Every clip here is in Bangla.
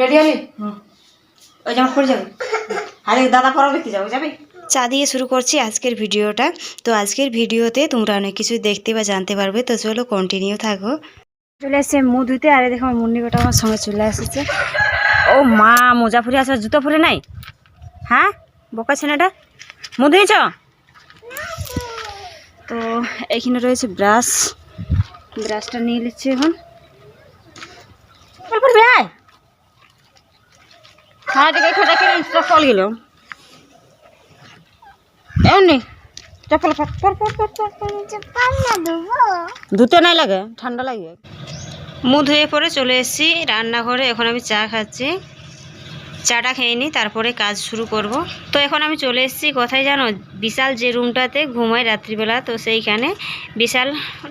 রেডি হলি ওই জামা পরে যাবে? আরে দাদা পরাবে কি যাবে যাবে? চা দিয়ে শুরু করছি আজকের ভিডিওটা। তো আজকের ভিডিওতে তোমরা অনেক কিছু দেখতে বা জানতে পারবে। তো চলো কন্টিনিউ থাকো। চলে এসছে মুখ ধুতে আরে দেখো আমার মুন্নি মুন্নিকোটা আমার সঙ্গে চলে এসেছে ও মা মোজা ফুরে আছে জুতো ফুরে নাই? হ্যাঁ? বোকা ছেলেটা? মুখ ধুয়েছ? তো এখানে রয়েছে ব্রাশ। ব্রাশটা নিয়ে নিচ্ছি এখন। তারপর ভাই থেকে ধুতে নাই লাগে, ঠান্ডা লাগে। মুখ ধুয়ে পরে চলে এসেছি, রান্নাঘরে এখন আমি চা খাচ্ছি। চাটা খেয়ে নিই, তারপরে কাজ শুরু করব। তো এখন আমি চলে এসেছি কোথায় জানো? বিশাল যে রুমটাতে ঘুমাই রাত্রিবেলা, তো সেইখানে বিশাল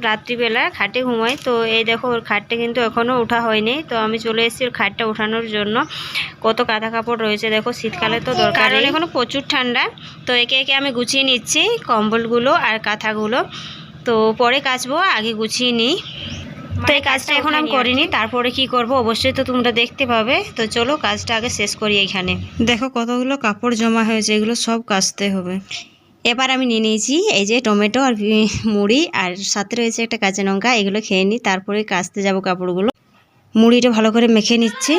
রাত্রিবেলা খাটে ঘুমাই। তো এই দেখো, ওর খাটটা কিন্তু এখনও ওঠা হয়নি। তো আমি চলে এসেছি ওর খাটটা ওঠানোর জন্য। কত কাঁথা কাপড় রয়েছে দেখো, শীতকালে তো দরকার কারণ এখনও প্রচুর ঠান্ডা। তো একে একে আমি গুছিয়ে নিচ্ছি কম্বলগুলো আর কাঁথাগুলো। তো পরে কাচবো, আগে গুছিয়ে নিই। তো এই কাজটা এখন আমি করিনি তারপরে কি করব? অবশ্যই তো তোমরা দেখতে পাবে। তো চলো কাজটা আগে শেষ করি এখানে। দেখো কতগুলো কাপড় জমা হয়েছে এগুলো সব কাচতে হবে। এবার আমি নিয়ে নিয়েছি এই যে টমেটো আর মুড়ি আর সাথে রয়েছে একটা কাঁচা লঙ্কা এগুলো খেয়ে নিই তারপরে কাচতে যাব কাপড়গুলো। মুড়িটা ভালো করে মেখে নিচ্ছি।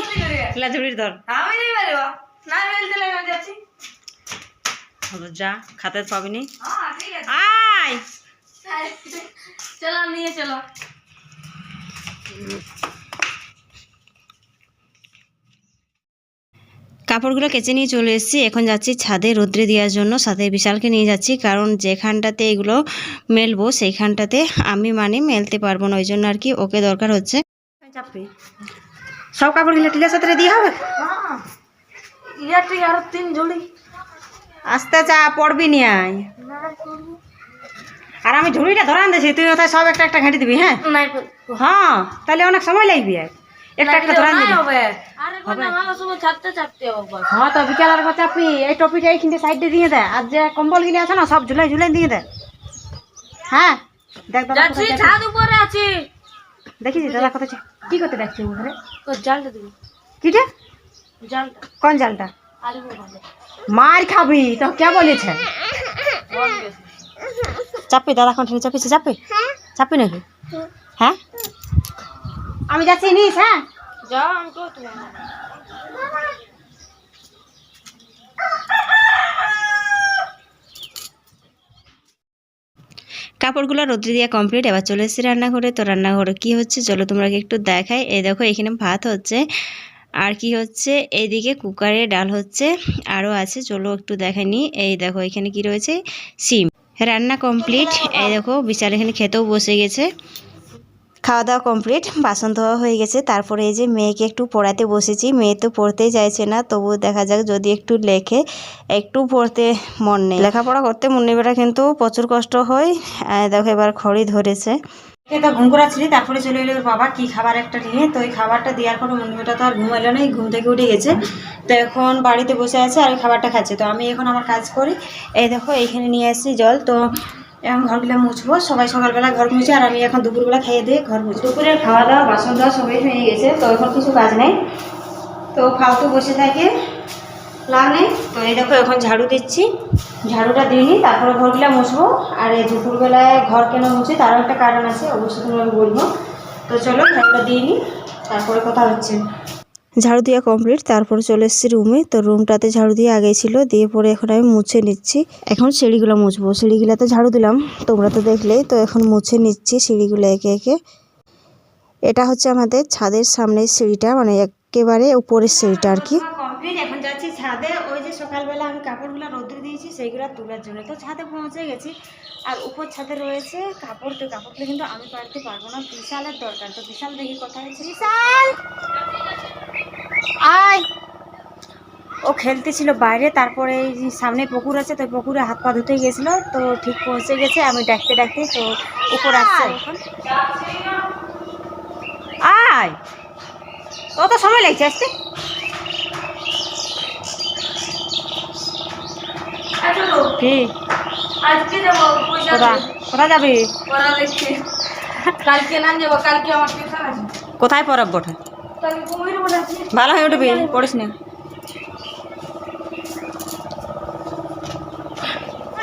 যা খাতে পাবি নি হ্যাঁ ঠিক আছে। আয়! চলো নিয়ে চলো। কাপড়গুলো কেচে নিয়ে চলে এসেছি। এখন যাচ্ছি ছাদে রোদ্রে দেওয়ার জন্য। সাথে বিশালকে নিয়ে যাচ্ছি কারণ যেখানটাতে এগুলো মেলবো সেইখানটাতে আমি মানে মেলতে পারব না। ওই জন্য আর কি ওকে দরকার হচ্ছে। সব কাপড়গুলো টিলার সাথে দিয়ে হবে? হ্যাঁ ইয়া ঠিক আরও তিন জোড়ি আস্তে চা পড়বি নি আয়। আর আমি ঝুড়িটা ধরান দিয়েছি তুই ওথায় সব একটা একটা ঘাঁটি দিবি হ্যাঁ? হ্যাঁ তাহলে অনেক সময় লাগবে একটা একটা হবে। আরে কোন হ্যাঁ তো বিকাল আর চাপি এই টপিটা এইখানটা সাইডে দিয়ে দেয় আর যে কম্বল গিলে আছে না সব ঝুলাই ঝুলাই দিয়ে দেয় হ্যাঁ? দেখ দাদা। ছাদ উপরে আছি। কত কি করতে ডাকছে ঘরে তো জালটা দিবি। কিটা জালটা। কোন জালটা? মার খাবি তো কে বলেছে? চাপি দাদা কন্টিনিউ চাপিছে চাপি? চাপি নাকি? হ্যাঁ? আমি যাচ্ছি নিস হ্যাঁ? যাও আমি তো তুমি কাপড়গুলো রোদ্রে দিয়ে কমপ্লিট এবার চলে এসেছি রান্নাঘরে। তো রান্নাঘরে কি হচ্ছে? চলো তোমরা একটু দেখাই। এই দেখো এখানে ভাত হচ্ছে আর কি হচ্ছে? এইদিকে কুকারে ডাল হচ্ছে আরও আছে। চলো একটু দেখাই নি। এই দেখো এখানে কি রয়েছে? সিম। রান্না কমপ্লিট এই দেখো, বিশাল এখানে খেতেও বসে গেছে। খাওয়া দাওয়া কমপ্লিট বাসন ধোয়া হয়ে গেছে। তারপরে এই যে মেয়েকে একটু পড়াতে বসেছি। মেয়ে তো পড়তেই চাইছে না তবু দেখা যাক যদি একটু লেখে। একটু পড়তে মন নেই। লেখাপড়া করতে মন নেই কিন্তু প্রচুর কষ্ট হয়। দেখো, এবার খড়ি ধরেছে। তো ঘুম করাচ্ছিলি, তারপরে চলে এলো বাবা, কি খাবার একটা নিয়ে? তো ওই খাবারটা দেওয়ার পরে মন্দিরটা তো আর ঘুমাইলো না, এই ঘুম থেকে উঠে গেছে। তো এখন বাড়িতে বসে আছে আর খাবারটা খাচ্ছে। তো আমি এখন আমার কাজ করি। এই দেখো, এইখানে নিয়ে আসছি জল। তো এখন ঘরগুলো মুছবো, সবাই সকালবেলা ঘর মুছে, আর আমি এখন দুপুরবেলা খেয়ে দিয়ে ঘর মুছবো। দুপুরের খাওয়া দাওয়া, বাসন দাওয়া সবাই হয়ে গেছে, তো এখন কিছু কাজ নেই। তো ফালতু বসে থাকে। নেই তো এই দেখো, এখন ঝাড়ু দিচ্ছি। ঝাড়ুটা দিইনি তারপরে ঘরগুলো মুছবো। আর এই দুপুরবেলায় ঘর কেন মুছি, তারও একটা কারণ আছে, অবশ্যই তোমাকে বলব। তো চলো, ঝাড়ুটা দিইনি তারপরে কথা হচ্ছে। ঝাড়ু দেওয়া কমপ্লিট, তারপর চলে এসেছি রুমে। তো রুমটাতে ঝাড়ু দিয়ে আগে ছিল, দিয়ে পরে এখন আমি মুছে নিচ্ছি। এখন সিঁড়িগুলো মুছবো। সিঁড়িগুলোতে ঝাড়ু দিলাম, তোমরা তো দেখলেই। তো এখন মুছে নিচ্ছি সিঁড়িগুলো একে একে। এটা হচ্ছে আমাদের ছাদের সামনের সিঁড়িটা মানে একেবারে উপরের সিঁড়িটা আর কি। কমপ্লিট ছাদে ওই যে সকালবেলা আমি কাপড়গুলো রোদ্রে দিয়েছি সেইগুলো তোলার জন্য। তো ছাদে পৌঁছে গেছি। আর উপর ছাদে রয়েছে কাপড় তো কাপড়গুলো কিন্তু আমি পারতে পারব না। বিশালের দরকার। তো বিশাল দেখি কোথায় আছে বিশাল! আয়! ও খেলতেছিল বাইরে তারপরে সামনে পুকুর আছে তো পুকুরে হাত পা ধুতে গেছিল তো ঠিক পৌঁছে গেছে। আমি ডাকতে ডাকতে তো উপর আসছে। এখন। আয়! কত সময় লাগছে আসতে? কি? আজকে যাব কোথা? কোথায় যাবি? পড়া দেখতে। কালকে না যাব কালকে আমার টিউশন আছে। কোথায় পড়াব বটে? ভালো হয়ে উঠবি পড়িস না।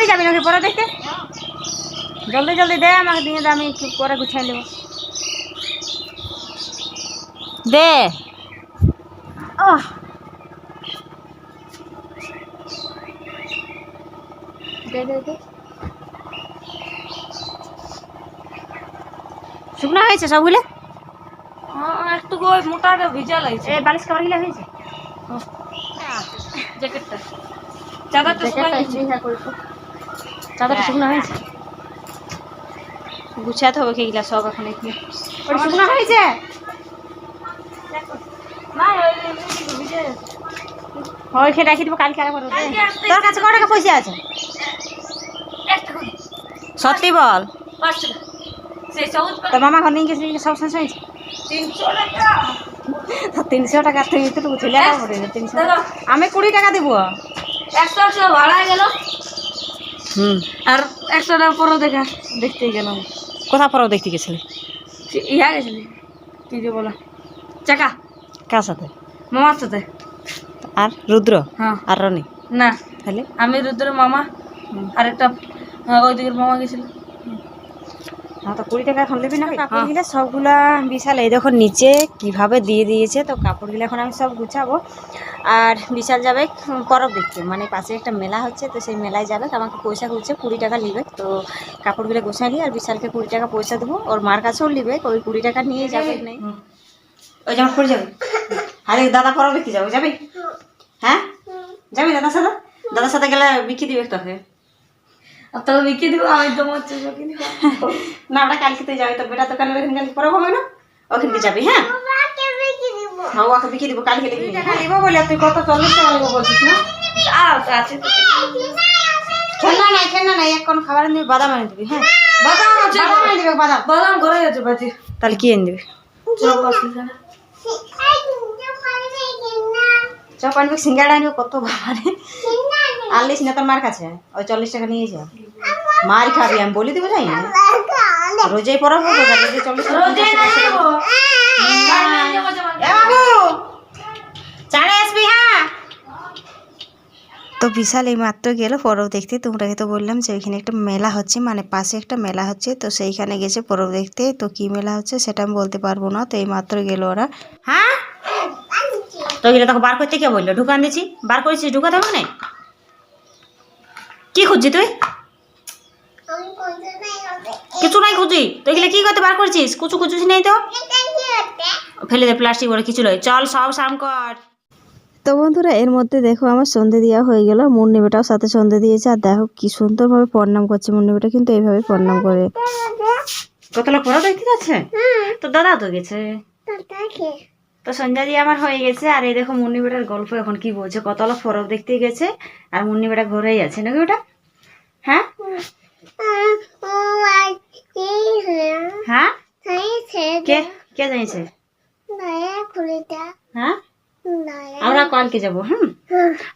যাবি নাকি পরে দেখতে? জলদি জলদি দে আমাকে দিয়ে দে আমি পরে গুছাই নেব। দে। আহ দে দে দে শুকনো হয়েছে সবগুলো? হ্যাঁ একটু ওই মোটাটা ভিজা লাগছে। বালিশ খাবার গিলা হয়েছে জ্যাকেটটা। চাদরটা শুকাই গেছে। চাদরটা শুকনো হয়েছে? গুছাতে হবে খেয়ে সব এখন এখানে ওটা শুকনো হয়েছে? রাখি দেবো কালকে আসতে- তোর কাছে কত টাকা পয়সা আছে? সত্যি বল। মামা ঘর নিয়ে গেছিলি সব শেষ হয়েছে? তিনশো টাকা। তো তুই এতটুকু ছেলে তিনশো আমি কুড়ি টাকা দেবো। একশো ভাড়া গেল। হুম। আর একশো টাকা পরও দেখা। দেখতে গেলাম। কোথা পরেও দেখতে গেছিলি? ইহা গেছিলি। কি যে বলা। চাকা। কার সাথে? মামার সাথে। আর রুদ্র? হ্যাঁ। আর রনি? না। তাহলে? আমি রুদ্র মামা আর একটা আহ, ওই দিকের মামা গেছিল। হ্যাঁ তো কুড়ি টাকা এখন নেবি না কাপড়গুলো সবগুলা বিশাল। এই দেখো নিচে কীভাবে দিয়ে দিয়েছে তো কাপড়গুলো এখন আমি সব গুছাবো। আর বিশাল যাবে পরব দেখতে। মানে পাশে একটা মেলা হচ্ছে তো সেই মেলায় যাবে। আমাকে পয়সা খুঁজছে কুড়ি টাকা নিবে। তো কাপড়গুলো গোছাই নিয়ে আর বিশালকে কুড়ি টাকা পয়সা দেবো। ওর মার কাছেও নিবে ওই কুড়ি টাকা নিয়ে যাবে। নেই। ওই যেমন পড়ে যাবে? আরে দাদা পরব দেখতে যাব? যাবি? হ্যাঁ? যাবি দাদার সাথে? দাদার সাথে গেলে বিক্রি দিবে তোকে আর বিকে দিব আমি তোমার চোখ না ওটা কালকে তুই যাবি তোর বেটা দোকানের ওখানে কালকে পরে হবে না? ওখানকে যাবি হ্যাঁ? হ্যাঁ ওকে বিক্রি দিব কালকে টাকা নিবো বলে তুই কত চল্লিশ টাকা নিবো বলছিস না? আছে খেলনা নাই খেলনা নাই এক খাবার বাদাম এনে দিবি হ্যাঁ। বাদাম আছে। বাদাম এনে দিবি বাদাম। বাদাম ঘরে আছে বাজি। তাহলে কি এনে দিবি? চপ আনবি সিঙ্গাড়া আনবি কত বাবারে আনলিস না তোর মার কাছে? ওই চল্লিশ টাকা নিয়ে যা। মার খাবি আমি বলে দিব যাই রোজেই পড়াবো তো রোজে চল্লিশ হ্যাঁ? তো বিশাল এই মাত্র গেল পরব দেখতে। তোমরাকে তো বললাম যে ওইখানে একটা মেলা হচ্ছে মানে পাশে একটা মেলা হচ্ছে তো সেইখানে গেছে পরব দেখতে। তো কি মেলা হচ্ছে সেটা আমি বলতে পারব না তো এই মাত্র গেল ওরা। হ্যাঁ? তো গেলে তোকে বার করতে কে বলল? ঢুকান দিছি বার করেছিস? ঢুকাতে হবে না? কি খুঁজছি তুই? কিছু নাই খুঁজি। তুই এগুলো কি করতে বার করছিস? কুচু কুচুস নেই তো? ফেলে দে প্লাস্টিক বলে কিছু নয় চল সব সাম কর। তো বন্ধুরা এর মধ্যে দেখো আমার সন্ধে দেওয়া হয়ে গেল। মুন্নি বেটাও সাথে সন্ধে দিয়েছে। আর দেখো কি সুন্দরভাবে প্রণাম করছে মুন্নি বেটা কিন্তু এইভাবে প্রণাম করে। কত লোক পড়া দেখতে যাচ্ছে? তো দাদা তো গেছে। তো সন্ধ্যা দিয়ে আমার হয়ে গেছে আর এই দেখো মুন্নি বেটার গল্প এখন কি বলছে কত লোক পরব দেখতে গেছে আর মুন্নি বেটা ঘরেই আছে নাকি ওটা? হ্যাঁ? হ্যাঁ? কে? কে হ্যাঁ? আমরা কালকে যাব হুম?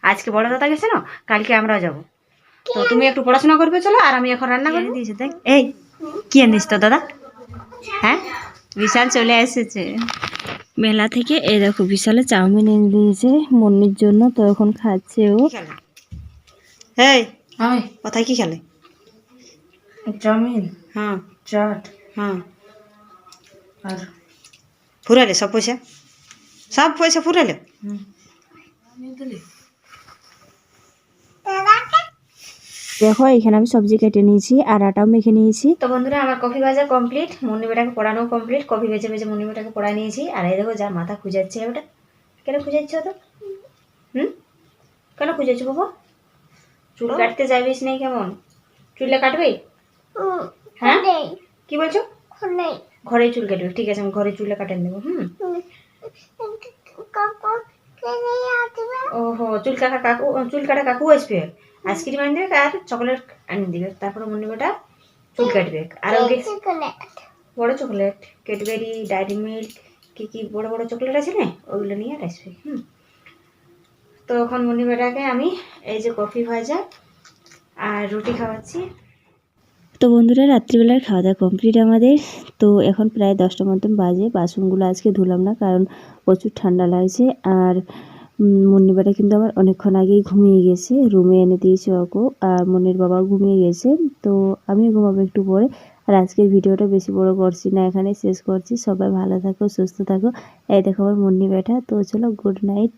আজকে বড় দাদা গেছে না কালকে আমরা যাব। তো তুমি একটু পড়াশোনা করবে চলো আর আমি এখন রান্না করে দিয়েছি দেখ। এই কি আনিস তো দাদা? হ্যাঁ? বিশাল চলে এসেছে। মেলা থেকে এ দেখো বিশালে চাউমিন এনে দিয়েছে মন্নির জন্য তো এখন খাচ্ছে ও। এই আমি। কোথায় কি খেলে? চাউমিন। হ্যাঁ। চাট। হ্যাঁ। আর ফুরালে সব পয়সা? সব পয়সা ফুরালে? হুম। আমি দিলি দেখো এখানে আমি সবজি কেটে নিয়েছি আর আটাও মেখে নিয়েছি। তো বন্ধুরা আমার কফি ভাজা কমপ্লিট মুন্নি বেটাকে পড়ানো কমপ্লিট কফি ভেজে ভেজে মুন্নি বেটাকে পড়া নিয়েছি। আর এই দেখো যা মাথা খুঁজাচ্ছে ওটা কেন খুঁজাচ্ছ তো? হুম? কেন খুঁজাচ্ছ বাবা? চুল কাটতে যাবিস নেই কেমন? চুলটা কাটবে? হ্যাঁ? কি বলছো? ঘরে চুল কাটবে ঠিক আছে আমি ঘরে চুলটা কাটেন দেবো হুম? ওহো চুল কাটা কাকু চুল কাটা কাকু আসবে আইসক্রিম আনি দেবে আর চকলেট আনি দিবে, তারপরে মুন্নি বেটা চুল কাটবে আর ওকে বড় চকলেট, ক্যাডবেরি, ডায়েরি মিল্ক, কি কি বড় বড় চকলেট আছে না, ওগুলো নিয়ে আর আসবে হুম। তো এখন মুন্নি বেটাকে আমি এই যে কফি ভাজা আর রুটি খাওয়াচ্ছি। তো বন্ধুরা, রাত্রিবেলার খাওয়া দাওয়া কমপ্লিট আমাদের। তো এখন প্রায় দশটা মতন বাজে, বাসনগুলো আজকে ধুলাম না, কারণ প্রচুর ঠান্ডা লাগছে। আর মুন্নিবাটা কিন্তু আমার অনেকক্ষণ আগেই ঘুমিয়ে গেছে। রুমে এনে দিয়েছে ওকে আর মনির বাবা ঘুমিয়ে গেছে। তো আমি ঘুমাবো একটু পরে। আর আজকের ভিডিওটা বেশি বড় করছি না এখানে শেষ করছি। সবাই ভালো থাকো, সুস্থ থাকো। এই দেখো আমার মুন্নি বেটা। তো চলো গুড নাইট